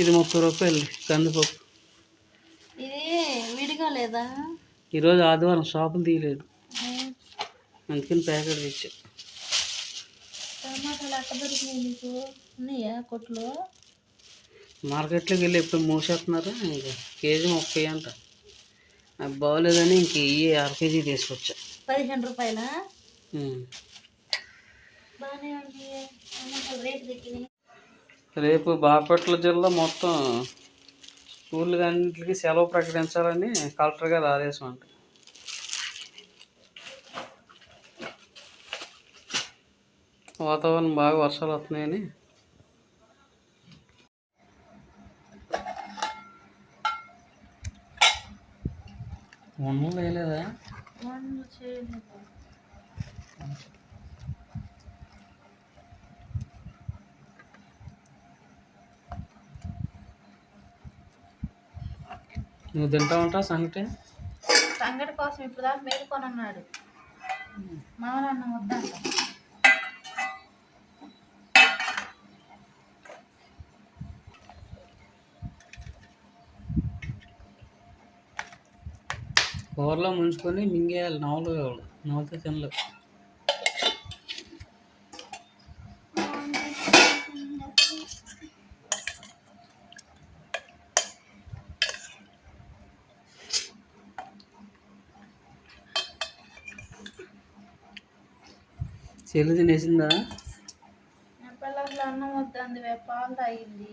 ఇది ముప్పై రూపాయలు కందిపప్పు. ఇది విడిగా లేదా? ఈరోజు ఆదివారం షాపులు తీయలేదు. అందుకని ప్యాకెట్ తెచ్చా. టమాటాలు అట్ట దొరికినాయి నీకు? ఉన్నాయా కొట్లో? మార్కెట్లోకి వెళ్ళి ఎప్పుడు మూసేస్తున్నారు? ఇంకా కేజీ ముప్పై అంట. అది బాగోలేదని ఇంక ఇవి అర కేజీ తీసుకొచ్చా. పదిహేను రూపాయల. బాగానే ఉంది. రేటు తగ్గినాయి. రేపు బాపట్ల జిల్లా మొత్తం స్కూల్ అన్నింటికి సెలవు ప్రకటించాలని కలెక్టర్ గారు ఆదేశం అంట. వాతావరణం బాగా వర్షాలు వస్తున్నాయని. వండలు వేయలేదా? నువ్వు తింటా ఉంటావు సంగటి? సంగటి కోసం ఇప్పుడు దాకా మేలుకొని ఉన్నాడు మామూలు వద్దంట. కూరలో ముంచుకొని మింగేయాలి నవలు నవ్వుతే తినలేవు చెల్లి తినేసిందా? నా పిల్లలు అన్నం వద్దంది పాలు తాగింది.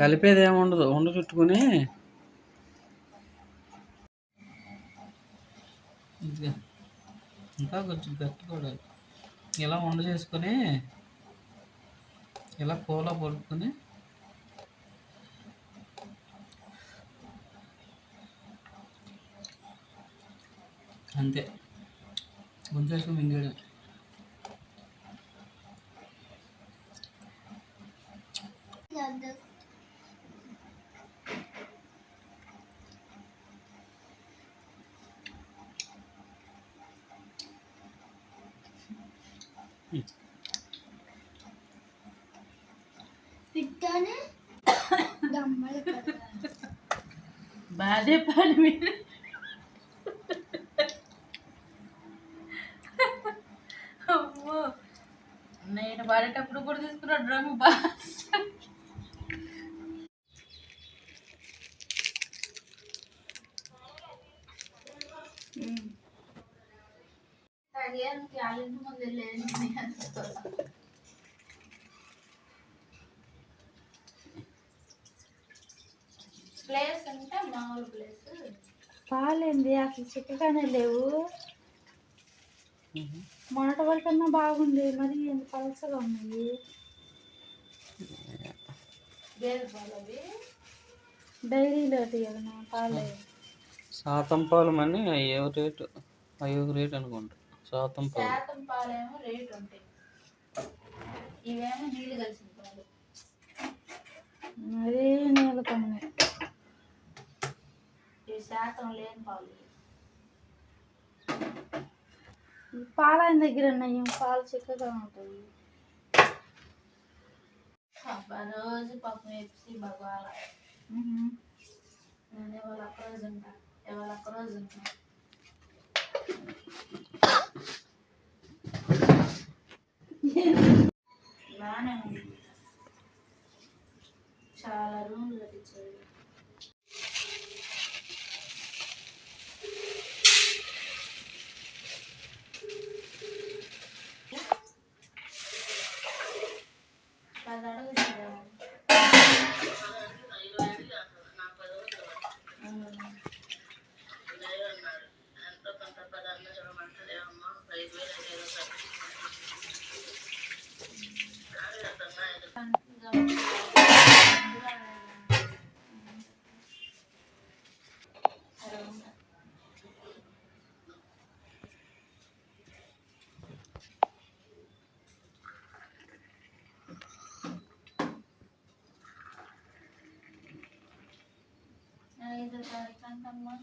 కలిపేది ఏమి ఉండదు ఉండ చుట్టుకొని. ఇదిగో. ఇంకా కొంచెం గట్టి కూడా. ఇలా వండ చేసుకొని ఇలా కూల పడుకొని అంతే. గుంజేసుకొని మింగేయడం. బాధే పని మీరు. నేను పడేటప్పుడు కూడా తీసుకున్న డ్రమ్ బాగా ముందు వెళ్ళేది ప్లేస్ అంటే మామూలు ప్లేస్. పాలేంది? అసలు చిక్కగానే లేవు. మొన్నటి వరకన్నా బాగుంది. మరి ఎంత పలసగా ఉన్నాయి డైరీలో పాలే. శాతం పాలం అని ఏ రేటు? అయ్యో రేట్ అనుకుంటా. శాతం పాలు. శాతం పాలేమో రేట్ ఉంటాయి. ఇవేమో నీళ్ళు కలిసిన పాలు. అదే నీళ్ళు ఈ శాతం లేని పాలు. పాలైన దగ్గర ఉన్నాయి పాలు చిక్కగా ఉంటాయి అబ్బా రోజు పాపం వేసి భగవాల నేను ఇవాళ ఒక్కరోజు ఉంటా ఇవాళ ఒక్కరోజు ఉంటా. 在看看吗？